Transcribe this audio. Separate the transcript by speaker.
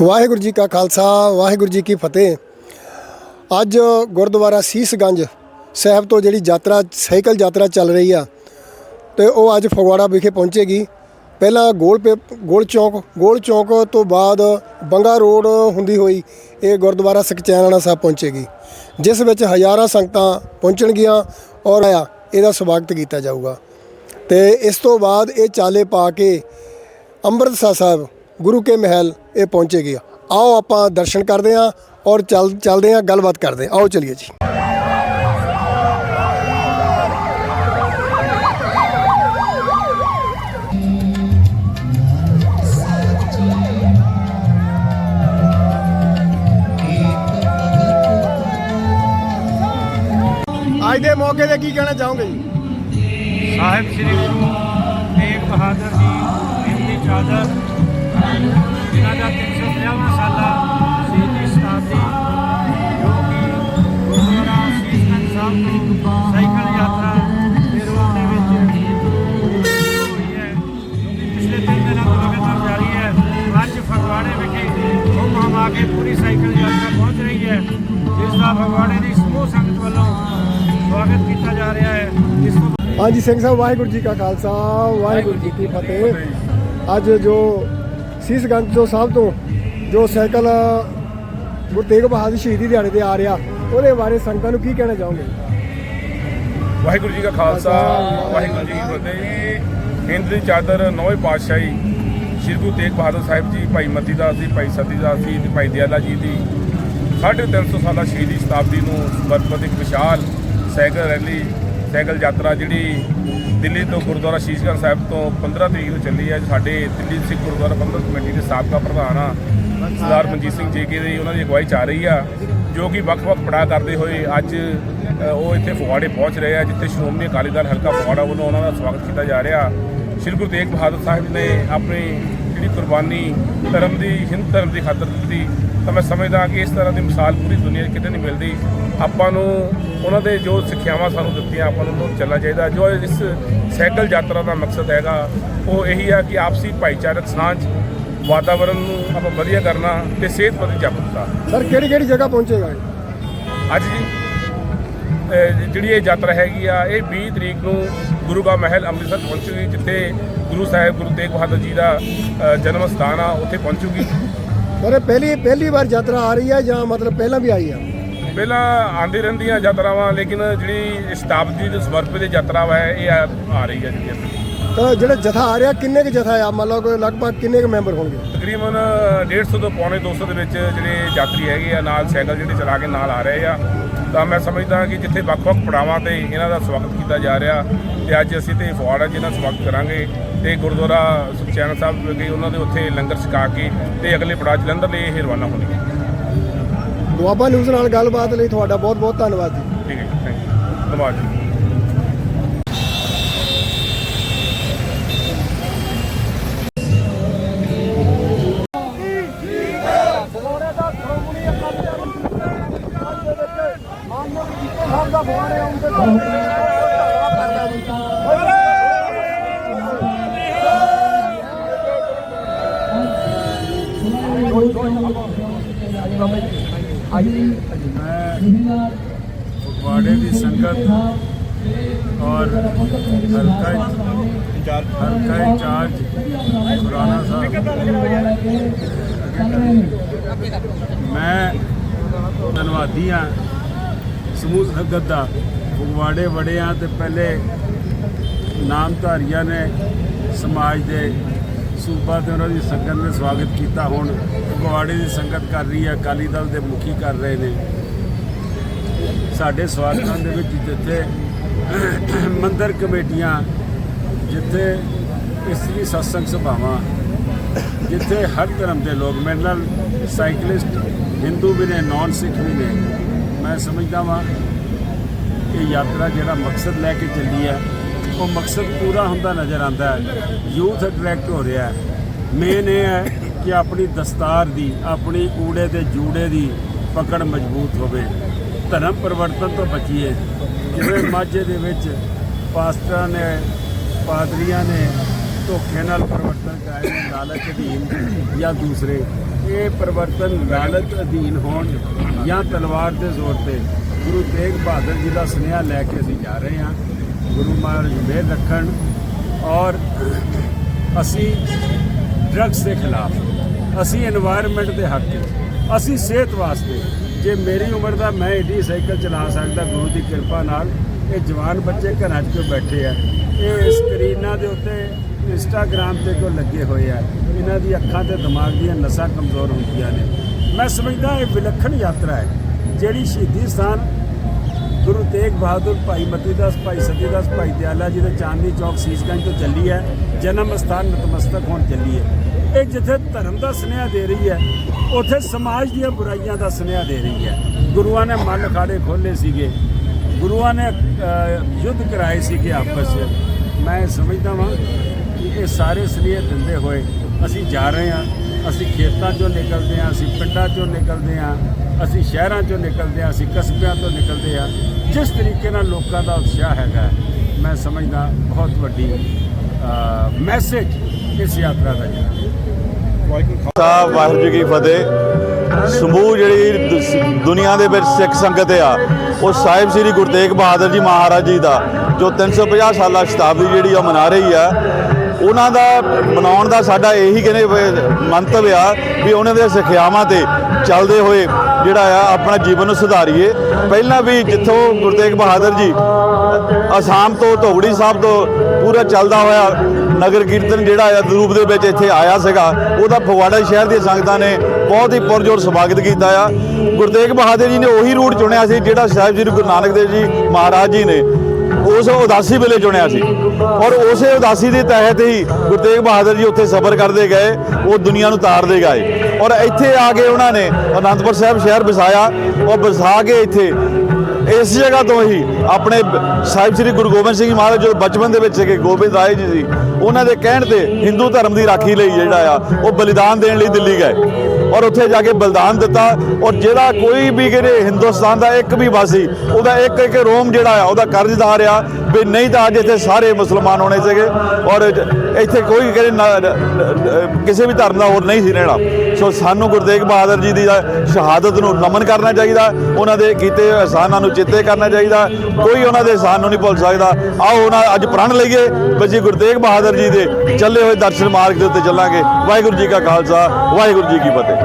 Speaker 1: ਵਾਹਿਗੁਰੂ ਜੀ ਕਾ ਖਾਲਸਾ, ਵਾਹਿਗੁਰੂ ਜੀ ਕੀ ਫਤਿਹ। ਅੱਜ ਗੁਰਦੁਆਰਾ ਸੀਸਗੰਜ ਸਾਹਿਬ ਤੋਂ ਜਿਹੜੀ ਯਾਤਰਾ, ਸਾਈਕਲ ਯਾਤਰਾ ਚੱਲ ਰਹੀ ਆ, ਤੇ ਉਹ ਅੱਜ ਫਗਵਾੜਾ ਵਿਖੇ ਪਹੁੰਚੇਗੀ। ਪਹਿਲਾਂ ਗੋਲ ਪੇ, ਗੋਲ ਚੌਂਕ ਗੋਲ ਚੌਂਕ ਤੋਂ ਬਾਅਦ ਬੰਗਾ ਰੋਡ ਹੁੰਦੀ ਹੋਈ ਇਹ ਗੁਰਦੁਆਰਾ ਸਖਚੈਨਾਣਾ ਸਾਹਿਬ ਪਹੁੰਚੇਗੀ, ਜਿਸ ਵਿੱਚ ਹਜ਼ਾਰਾਂ ਸੰਗਤਾਂ ਪਹੁੰਚਣਗੀਆਂ ਔਰ ਆ ਇਹਦਾ ਸਵਾਗਤ ਕੀਤਾ ਜਾਊਗਾ। ਤੇ ਇਸ ਤੋਂ ਬਾਅਦ ਇਹ ਚਾਲੇ ਪਾ ਕੇ ਅੰਮ੍ਰਿਤਸਰ ਸਾਹਿਬ ਗੁਰੂ ਕੇ ਮਹਿਲ ਇਹ ਪਹੁੰਚੇਗੀ ਆਓ ਆਪਾਂ ਦਰਸ਼ਨ ਕਰਦੇ ਹਾਂ ਔਰ ਚੱਲ ਚੱਲਦੇ ਹਾਂ, ਗੱਲਬਾਤ ਕਰਦੇ ਹਾਂ। ਆਓ ਚਲਿਏ ਜੀ। ਅੱਜ ਦੇ ਮੌਕੇ ਤੇ ਕੀ ਕਹਿਣਾ ਚਾਹੋਗੇ ਜੀ?
Speaker 2: ਸਾਹਿਬ ਸ੍ਰੀ ਗੁਰੂ ਤੇਗ ਬਹਾਦਰ ਜੀ ਹਿੰਦੀ ਚਾਦਰ ਜਿਨ੍ਹਾਂ ਦਾ 350ਵਾਂ ਸਾਲਾ ਸ਼ਹੀਦੀ ਸ਼ਤਾਬਦੀ ਜੋ ਕਿ ਗੁਰਦੁਆਰਾ ਸੀਸਗੰਜ ਸਾਹਿਬ ਤੋਂ ਸਾਈਕਲ ਯਾਤਰਾ ਦੇ ਰਵਾਨੇ ਵਿੱਚ ਹੋਈ ਹੈ ਜੋ ਕਿ ਪਿਛਲੇ ਤਿੰਨ ਦਿਨਾਂ ਤੋਂ ਲਗਾਤਾਰ ਜਾਰੀ ਹੈ ਅੱਜ ਫਗਵਾੜੇ ਵਿਖੇ ਹੁਮ ਹਮਾ ਕੇ ਪੂਰੀ ਸਾਈਕਲ ਯਾਤਰਾ ਪਹੁੰਚ ਰਹੀ ਹੈ ਜਿਸ ਦਾ ਫਗਵਾੜੇ ਦੀ ਸਮੂਹ ਸੰਗਤ ਵੱਲੋਂ ਸਵਾਗਤ ਕੀਤਾ ਜਾ ਰਿਹਾ ਹੈ ਇਸ ਤੋਂ
Speaker 1: ਹਾਂਜੀ ਸਿੰਘ ਸਾਹਿਬ ਵਾਹਿਗੁਰੂ ਜੀ ਕਾ ਖਾਲਸਾ ਵਾਹਿਗੁਰੂ ਜੀ ਕੀ ਫਤਿਹ ਅੱਜ ਜੋ ਸੀਸਗੰਜ ਤੋਂ ਸਾਹਿਬ ਤੋਂ ਜੋ ਸਾਈਕਲ, ਗੁਰੂ ਤੇਗ ਬਹਾਦਰ ਸ਼ਹੀਦੀ ਦਿਹਾੜੇ ਤੇ ਆ ਰਿਹਾ, ਉਹਦੇ ਬਾਰੇ ਸੰਗਤਾਂ ਨੂੰ ਕੀ ਕਹਿਣਾ ਚਾਹੋਗੇ?
Speaker 3: ਵਾਹਿਗੁਰੂ ਜੀ ਕਾ ਖਾਲਸਾ, ਵਾਹਿਗੁਰੂ ਜੀ ਕੀ ਫਤਿਹ। ਹਿੰਦ ਦੀ ਚਾਦਰ ਨੌਵੇਂ ਪਾਤਸ਼ਾਹੀ ਸ੍ਰੀ ਗੁਰੂ ਤੇਗ ਬਹਾਦਰ ਸਾਹਿਬ ਜੀ, ਭਾਈ ਮਤੀ ਦਾਸ ਜੀ, ਭਾਈ ਸਤੀ ਦਾਸ ਜੀ ਤੇ ਭਾਈ ਦਿਆਲਾ ਜੀ ਦੀ 350 ਸਾਲਾ ਸ਼ਹੀਦੀ ਸ਼ਤਾਬਦੀ ਨੂੰ ਸਮਰਪਿਤ ਇੱਕ ਵਿਸ਼ਾਲ ਸਾਈਕਲ ਰੈਲੀ, ਸਾਈਕਲ ਯਾਤਰਾ ਜਿਹੜੀ ਦਿੱਲੀ ਤੋਂ ਗੁਰਦੁਆਰਾ ਸ਼ੀਸ਼ਗੰਜ ਸਾਹਿਬ ਤੋਂ 15 ਤਰੀਕ ਨੂੰ ਚੱਲੀ ਹੈ। ਸਾਡੇ ਦਿੱਲੀ ਸਿੱਖ ਗੁਰਦੁਆਰਾ ਪ੍ਰਬੰਧਕ ਕਮੇਟੀ ਦੇ ਸਾਬਕਾ ਪ੍ਰਧਾਨ ਆ, ਸਰਦਾਰ ਮਨਜੀਤ ਸਿੰਘ ਜੇਕੇ ਦੀ ਉਹਨਾਂ ਦੀ ਅਗਵਾਈ ਚ ਆ ਰਹੀ ਆ, ਜੋ ਕਿ ਵੱਖ-ਵੱਖ ਪੜਾਅ ਕਰਦੇ ਹੋਏ ਅੱਜ ਉਹ ਇੱਥੇ ਫਗਵਾੜੇ ਪਹੁੰਚ ਰਹੇ ਆ, ਜਿੱਥੇ ਸ਼੍ਰੋਮਣੀ ਅਕਾਲੀ ਦਲ ਹਲਕਾ ਫਗਵਾੜਾ ਵੱਲੋਂ ਉਹਨਾਂ ਦਾ ਸਵਾਗਤ ਕੀਤਾ ਜਾ ਰਿਹਾ। ਸ਼੍ਰੀ ਗੁਰੂ ਤੇਗ ਬਹਾਦਰ ਸਾਹਿਬ ਨੇ ਆਪਣੀ ਜਿਹੜੀ ਕੁਰਬਾਨੀ ਧਰਮ ਦੀ, ਹਿੰਦ ਧਰਮ ਦੀ ਖਾਤਰ ਦਿੱਤੀ ਤਾਂ ਮੈਂ ਸਮਝਦਾ ਕਿ ਇਸ ਤਰ੍ਹਾਂ ਦੀ ਮਿਸਾਲ ਪੂਰੀ ਦੁਨੀਆ 'ਚ ਕਿਤੇ ਨਹੀਂ ਮਿਲਦੀ। ਆਪਾਂ ਨੂੰ ਉਹਨਾਂ ਦੇ ਜੋ ਸਿੱਖਿਆਵਾਂ ਸਾਨੂੰ ਦਿੱਤੀਆਂ ਆਪਾਂ ਨੂੰ ਉਹ ਚੱਲਣਾ ਚਾਹੀਦਾ। ਜੋ ਇਸ ਸਾਈਕਲ ਯਾਤਰਾ ਦਾ ਮਕਸਦ ਹੈਗਾ ਉਹ ਇਹੀ ਆ ਕਿ ਆਪਸੀ ਭਾਈਚਾਰਕ ਸਾਂਝ ਵਾਤਾਵਰਣ ਨੂੰ ਆਪਾਂ ਵਧੀਆ ਕਰਨਾ ਤੇ ਸਿਹਤ ਪ੍ਰਤੀ ਜਾਗਰੂਕਤਾ।
Speaker 1: ਸਰ ਕਿਹੜੀ ਕਿਹੜੀ ਜਗ੍ਹਾ ਪਹੁੰਚੇਗਾ?
Speaker 3: ਅੱਜ ਜੀ ਜਿਹੜੀ ਇਹ ਯਾਤਰਾ ਹੈਗੀ ਆ ਇਹ 20 ਤਰੀਕ ਨੂੰ ਗੁਰੂ ਕਾ ਮਹਿਲ ਅੰਮ੍ਰਿਤਸਰ ਪਹੁੰਚੂਗੀ ਜਿੱਥੇ ਗੁਰੂ ਸਾਹਿਬ ਗੁਰੂ ਤੇਗ ਬਹਾਦਰ ਜੀ ਦਾ ਜਨਮ ਸਥਾਨ ਆ ਉੱਥੇ ਪਹੁੰਚੂਗੀ।
Speaker 1: ਇਹ ਪਹਿਲੀ ਪਹਿਲੀ ਵਾਰ ਯਾਤਰਾ ਆ ਰਹੀ ਹੈ ਜਾਂ ਮਤਲਬ ਪਹਿਲਾਂ ਵੀ ਆਈ ਆ?
Speaker 3: ਪਹਿਲਾਂ ਆਂਦੀ ਰਹਿੰਦੀਆਂ ਯਾਤਰਾਵਾਂ ਲੇਕਿਨ ਜਿਹੜੀ ਸ਼ਤਾਬਦੀ ਦੇ ਸਮਰਪਿਤ ਯਾਤਰਾ ਵਾ ਇਹ ਆ ਆ ਰਹੀ ਹੈ ਜਿਹੜੀ।
Speaker 1: ਤਾਂ ਜਿਹੜਾ ਜਥਾ ਆ ਰਿਹਾ ਕਿੰਨੇ ਕੁ ਜਥਾ ਆ? ਮਤਲਬ ਕੋਈ ਲਗਭਗ ਕਿੰਨੇ ਕੁ ਮੈਂਬਰ ਹੋਣਗੇ?
Speaker 3: ਤਕਰੀਬਨ 150 ਤੋਂ ਪੌਣੇ 200 ਦੇ ਵਿੱਚ ਜਿਹੜੇ ਯਾਤਰੀ ਹੈਗੇ ਆ ਨਾਲ ਸਾਈਕਲ ਜਿਹੜੇ ਚਲਾ ਕੇ ਨਾਲ ਆ ਰਹੇ ਆ। ਤਾਂ ਮੈਂ ਸਮਝਦਾ ਕਿ ਜਿੱਥੇ ਵੱਖ-ਵੱਖ ਪੜਾਵਾਂ ਤੇ ਇਹਨਾਂ ਦਾ ਸਵਾਗਤ ਕੀਤਾ ਜਾ ਰਿਹਾ ਤੇ ਅੱਜ ਅਸੀਂ ਤੇ ਫੁਆੜਾ ਜਿਹਨਾਂ ਸਵਾਗਤ ਕਰਾਂਗੇ ਤੇ ਗੁਰਦੁਆਰਾ ਸੁਖਚੈਨ ਸਾਹਿਬ ਵਿਖੇ ਉਹਨਾਂ ਦੇ ਉੱਥੇ ਲੰਗਰ ਛਕਾ ਕੇ ਤੇ ਅਗਲੇ ਪੜਾਅ ਜਲੰਧਰ ਲਈ ਇਹ ਰਵਾਨਾ ਹੋਣਗੇ।
Speaker 1: ਦੁਆਬਾ ਨਿਊਜ਼ ਨਾਲ ਗੱਲਬਾਤ ਲਈ ਤੁਹਾਡਾ ਬਹੁਤ ਬਹੁਤ ਧੰਨਵਾਦ ਜੀ।
Speaker 3: ਠੀਕ ਹੈ ਥੈਂਕ ਯੂ ਧੰਨਵਾਦ ਜੀ।
Speaker 2: ਫਗਵਾੜੇ ਦੀ ਸੰਗਤ ਔਰ ਹਲਕਾ ਹਲਕਾ ਇੰਚਾਰਜ ਖੁਰਾਨਾ ਸਾਹਿਬ। ਮੈਂ ਧੰਨਵਾਦੀ ਹਾਂ ਸਮੂਹ ਸੰਗਤ ਦਾ। ਫਗਵਾੜੇ ਵੜਿਆ ਤੇ ਪਹਿਲੇ ਨਾਮਧਾਰੀਆਂ ਨੇ ਸਮਾਜ ਦੇ ਸੂਬਾ ਤੇ ਉਹਨਾਂ ਦੀ ਸੰਗਤ ਨੇ ਸਵਾਗਤ ਕੀਤਾ। ਹੁਣ ਫਗਵਾੜੇ ਦੀ ਸੰਗਤ ਕਰ ਰਹੀ ਹੈ, ਅਕਾਲੀ ਦਲ ਦੇ ਮੁਖੀ ਕਰ ਰਹੇ ਨੇ। ਸਾਡੇ ਸਵਾਗਤਾਂ ਦੇ ਵਿੱਚ ਜਿੱਥੇ ਮੰਦਰ ਕਮੇਟੀਆਂ, ਜਿੱਥੇ ਇਸਤਰੀ ਸਤਸੰਗ ਸਭਾਵਾਂ, ਜਿੱਥੇ ਹਰ ਧਰਮ ਦੇ ਲੋਕ, ਮੇਰੇ ਨਾਲ ਸਾਈਕਲਿਸਟ ਹਿੰਦੂ ਵੀ ਨੇ ਨਾਨ ਸਿੱਖ ਵੀ ਨੇ। ਮੈਂ ਸਮਝਦਾ ਵਾਂ ਕਿ ਯਾਤਰਾ ਜਿਹੜਾ ਮਕਸਦ ਲੈ ਕੇ ਚੱਲੀ ਹੈ ਉਹ ਮਕਸਦ ਪੂਰਾ ਹੁੰਦਾ ਨਜ਼ਰ ਆਉਂਦਾ ਹੈ। ਯੂਥ ਅਟਰੈਕਟ ਹੋ ਰਿਹਾ ਹੈ। ਮੇਨ ਇਹ ਹੈ ਕਿ ਆਪਣੀ ਦਸਤਾਰ ਦੀ, ਆਪਣੀ ਊੜੇ ਤੇ ਜੂੜੇ ਦੀ ਪਕੜ ਮਜ਼ਬੂਤ ਹੋਵੇ। ਧਰਮ ਪਰਿਵਰਤਨ ਤੋਂ ਬਚੀਏ। ਜਿਵੇਂ ਮਾਝੇ ਦੇ ਵਿੱਚ ਪਾਸਟਰਾਂ ਨੇ, ਪਾਦਰੀਆਂ ਨੇ ਧੋਖੇ ਨਾਲ ਪਰਿਵਰਤਨ ਕਰਾਏ ਨੇ ਲਾਲਚ ਅਧੀਨ ਜਾਂ ਦੂਸਰੇ, ਇਹ ਪਰਿਵਰਤਨ ਲਾਲਚ ਅਧੀਨ ਹੋਣ ਜਾਂ ਤਲਵਾਰ ਦੇ ਜ਼ੋਰ ਤੇ ਗੁਰੂ ਤੇਗ ਬਹਾਦਰ ਜੀ ਦਾ ਸੁਨੇਹਾ ਲੈ ਕੇ ਅਸੀਂ ਜਾ ਰਹੇ ਹਾਂ। ਗੁਰੂ ਮਹਾਰਾਜ ਮੇਰ ਰੱਖਣ ਔਰ ਅਸੀਂ ਡਰੱਗਸ ਦੇ ਖਿਲਾਫ, ਅਸੀਂ এনवायरमेंट ਦੇ ਹੱਕ ਅਸੀਂ ਸਿਹਤ ਵਾਸਤੇ, ਜੇ ਮੇਰੀ ਉਮਰ ਦਾ ਮੈਂ ਏਡੀ ਸਾਈਕਲ ਚਲਾ ਸਕਦਾ, ਗੁਰੂ ਦੀ ਕਿਰਪਾ ਨਾਲ, ਇਹ ਜਵਾਨ ਬੱਚੇ ਘਰਾਂ 'ਚ ਕਿਉਂ ਬੈਠੇ ਆ? ਇਹ ਸਕਰੀਨਾਂ ਦੇ ਉੱਤੇ ਇੰਸਟਾਗ੍ਰam ਤੇ ਕਿਉਂ ਲੱਗੇ ਹੋਏ ਆ? ਇਹਨਾਂ ਦੀ ਅੱਖਾਂ ਤੇ ਦਿਮਾਗ ਦੀਆਂ ਨਸਾਂ ਕਮਜ਼ੋਰ ਹੁੰਦੀਆਂ ਨੇ। ਮੈਂ ਸਮਝਦਾ ਇਹ ਵਿਲੱਖਣ ਯਾਤਰਾ ਹੈ, ਜਿਹੜੀ ਸ਼ਹੀਦੀ ਸਥਾਨ ਗੁਰੂ ਤੇਗ ਬਹਾਦਰ ਭਾਈ ਮਤੀ ਦਾਸ, ਭਾਈ ਸਤੀ ਦਾਸ, ਭਾਈ ਦਿਆਲਾ ਜੀ ਦੇ ਚਾਂਦਨੀ ਚੌਕ ਸੀਸਗੰਜ ਤੋਂ ਚੱਲੀ ਹੈ। ਜਨਮ ਸਥਾਨ ਨਤਮਸਤਕ ਹੋਣ ਚੱਲੀ ਹੈ। ਇਹ ਜਿੱਥੇ ਧਰਮ ਦਾ ਸੁਨੇਹਾ ਦੇ ਰਹੀ ਹੈ, ਉੱਥੇ ਸਮਾਜ ਦੀਆਂ ਬੁਰਾਈਆਂ ਦਾ ਸੁਨੇਹਾ ਦੇ ਰਹੀ ਹੈ। ਗੁਰੂਆਂ ਨੇ ਮਨ ਅਖਾੜੇ ਖੋਲੇ ਸੀਗੇ। ਗੁਰੂਆਂ ਨੇ ਯੁੱਧ ਕਰਾਏ ਸੀਗੇ ਆਪਸ ਵਿੱਚ। ਮੈਂ ਸਮਝਦਾ ਵਾਂ ਕਿ ਇਹ ਸਾਰੇ ਸੁਨੇਹੇ ਦਿੰਦੇ ਹੋਏ ਅਸੀਂ ਜਾ ਰਹੇ ਹਾਂ। ਅਸੀਂ ਖੇਤਾਂ ਚੋਂ ਨਿਕਲਦੇ ਹਾਂ, ਅਸੀਂ ਪਿੰਡਾਂ ਚੋਂ ਨਿਕਲਦੇ ਹਾਂ, ਅਸੀਂ ਸ਼ਹਿਰਾਂ ਚੋਂ ਨਿਕਲਦੇ ਹਾਂ, ਅਸੀਂ ਕਸਬਿਆਂ ਤੋਂ ਨਿਕਲਦੇ ਹਾਂ। ਜਿਸ ਤਰੀਕੇ ਨਾਲ ਲੋਕਾਂ ਦਾ ਉਤਸ਼ਾਹ ਹੈਗਾ, ਮੈਂ ਸਮਝਦਾ ਬਹੁਤ ਵੱਡੀ ਮੈਸੇਜ ਇਸ ਯਾਤਰਾ ਦਾ ਹੈ
Speaker 4: ਸਾਹਿਬ ਵਾਹਿਗੁਰੂ ਜੀ ਕੀ ਫਤਿਹ। ਸਮੂਹ ਜਿਹੜੀ ਦੁਨੀਆ ਦੇ ਵਿੱਚ ਸਿੱਖ ਸੰਗਤ ਆ, ਉਹ ਸਾਹਿਬ ਸ੍ਰੀ ਗੁਰੂ ਤੇਗ ਬਹਾਦਰ ਜੀ ਮਹਾਰਾਜ ਜੀ ਦਾ, ਜੋ 350 ਸਾਲਾ ਸ਼ਤਾਬਦੀ ਜਿਹੜੀ ਆ ਮਨਾ ਰਹੀ ਆ, ਉਹਨਾਂ ਦਾ ਮਨਾਉਣ ਦਾ ਸਾਡਾ ਇਹੀ ਕਹਿੰਦੇ ਮੰਤਵ ਆ ਵੀ ਉਹਨਾਂ ਦੇ ਸਿੱਖਿਆਵਾਂ ਤੇ ਚੱਲਦੇ ਹੋਏ ਜਿਹੜਾ ਆ, ਆਪਣਾ ਜੀਵਨ ਨੂੰ ਸੁਧਾਰੀਏ। ਪਹਿਲਾਂ ਵੀ ਜਿੱਥੋਂ ਗੁਰੂ ਤੇਗ ਬਹਾਦਰ ਜੀ ਅਸਾਮ ਤੋਂ ਧੌਗੜੀ ਸਾਹਿਬ ਤੋਂ ਪੂਰਾ ਚੱਲਦਾ ਹੋਇਆ ਨਗਰ ਕੀਰਤਨ ਜਿਹੜਾ ਆ, ਰੂਪ ਦੇ ਵਿੱਚ ਇੱਥੇ ਆਇਆ ਸੀਗਾ, ਉਹਦਾ ਫਗਵਾੜਾ ਸ਼ਹਿਰ ਦੀਆਂ ਸੰਗਤਾਂ ਨੇ ਬਹੁਤ ਹੀ ਪੁਰਜੋਰ ਸਵਾਗਤ ਕੀਤਾ ਆ। ਗੁਰੂ ਤੇਗ ਬਹਾਦਰ ਜੀ ਨੇ ਉਹੀ ਰੂਟ ਚੁਣਿਆ ਸੀ ਜਿਹੜਾ ਸਾਹਿਬ ਸ੍ਰੀ ਗੁਰੂ ਨਾਨਕ ਦੇਵ ਜੀ ਮਹਾਰਾਜ ਜੀ ਨੇ। ਉਸ ਉਦਾਸੀ ਵੇਲੇ ਚੁਣਿਆ ਸੀ। ਔਰ ਉਸੇ ਉਦਾਸੀ ਦੇ ਤਹਿਤ ਹੀ ਗੁਰੂ ਤੇਗ ਬਹਾਦਰ ਜੀ ਉੱਥੇ ਸਫ਼ਰ ਕਰਦੇ ਗਏ, ਉਹ ਦੁਨੀਆ ਨੂੰ ਤਾਰਦੇ ਗਏ। ਔਰ ਇੱਥੇ ਆ ਕੇ ਉਹਨਾਂ ਨੇ ਅਨੰਦਪੁਰ ਸਾਹਿਬ ਸ਼ਹਿਰ ਵਸਾਇਆ ਔਰ ਵਸਾ ਕੇ ਇੱਥੇ ਇਸ ਜਗ੍ਹਾ ਤੋਂ ਹੀ ਆਪਣੇ ਸਾਹਿਬ ਸ੍ਰੀ ਗੁਰੂ ਗੋਬਿੰਦ ਸਿੰਘ ਮਹਾਰਾਜ, ਜੋ ਬਚਪਨ ਦੇ ਵਿੱਚ ਸੀਗੇ, ਗੋਬਿੰਦ ਰਾਏ ਜੀ ਸੀ, ਉਹਨਾਂ ਦੇ ਕਹਿਣ ਤੇ ਹਿੰਦੂ ਧਰਮ ਦੀ ਰਾਖੀ ਲਈ ਜਿਹੜਾ ਆ, ਉਹ ਬਲੀਦਾਨ ਦੇਣ ਲਈ ਦਿੱਲੀ ਗਏ। ਔਰ ਉੱਥੇ ਜਾ ਕੇ ਬਲੀਦਾਨ ਦਿੱਤਾ। ਔਰ ਜਿਹੜਾ ਕੋਈ ਵੀ ਕਿਹੜੇ ਹਿੰਦੁਸਤਾਨ ਦਾ ਇੱਕ ਵੀ ਵਾਸੀ, ਉਹਦਾ ਇੱਕ ਇੱਕ ਰੋਮ ਜਿਹੜਾ ਆ, ਉਹਦਾ ਕਰਜ਼ਦਾਰ ਆ ਵੀ ਨਹੀਂ ਤਾਂ ਅੱਜ ਇੱਥੇ ਸਾਰੇ ਮੁਸਲਮਾਨ ਹੋਣੇ ਸੀਗੇ। ਔਰ ਇੱਥੇ ਕੋਈ ਕਿਹੜੇ ਕਿਸੇ ਵੀ ਧਰਮ ਦਾ ਹੋਰ ਨਹੀਂ ਸੀ ਰਹਿਣਾ। ਸੋ ਸਾਨੂੰ ਗੁਰੂ ਤੇਗ ਬਹਾਦਰ ਜੀ ਦੀ ਸ਼ਹਾਦਤ ਨੂੰ ਨਮਨ ਕਰਨਾ ਚਾਹੀਦਾ। ਉਹਨਾਂ ਦੇ ਕੀਤੇ ਹੋਏ ਅਹਿਸਾਨਾਂ ਨੂੰ ਚੇਤੇ ਕਰਨਾ ਚਾਹੀਦਾ। ਕੋਈ ਉਹਨਾਂ ਦੇ ਅਹਿਸਾਨ ਨੂੰ ਨਹੀਂ ਭੁੱਲ ਸਕਦਾ। ਆਓ ਉਹਨਾਂ ਅੱਜ ਪ੍ਰਣ ਲਈਏ। ਬੱਜੀ ਗੁਰੂ ਤੇਗ ਬਹਾਦਰ ਜੀ ਦੇ ਚੱਲੇ ਹੋਏ ਦਰਸ਼ਨ ਮਾਰਗ ਦੇ ਉੱਤੇ ਚੱਲਾਂਗੇ। ਵਾਹਿਗੁਰੂ ਜੀ ਕਾ ਖਾਲਸਾ, ਵਾਹਿਗੁਰੂ ਜੀ ਕੀ ਫਤਿਹ।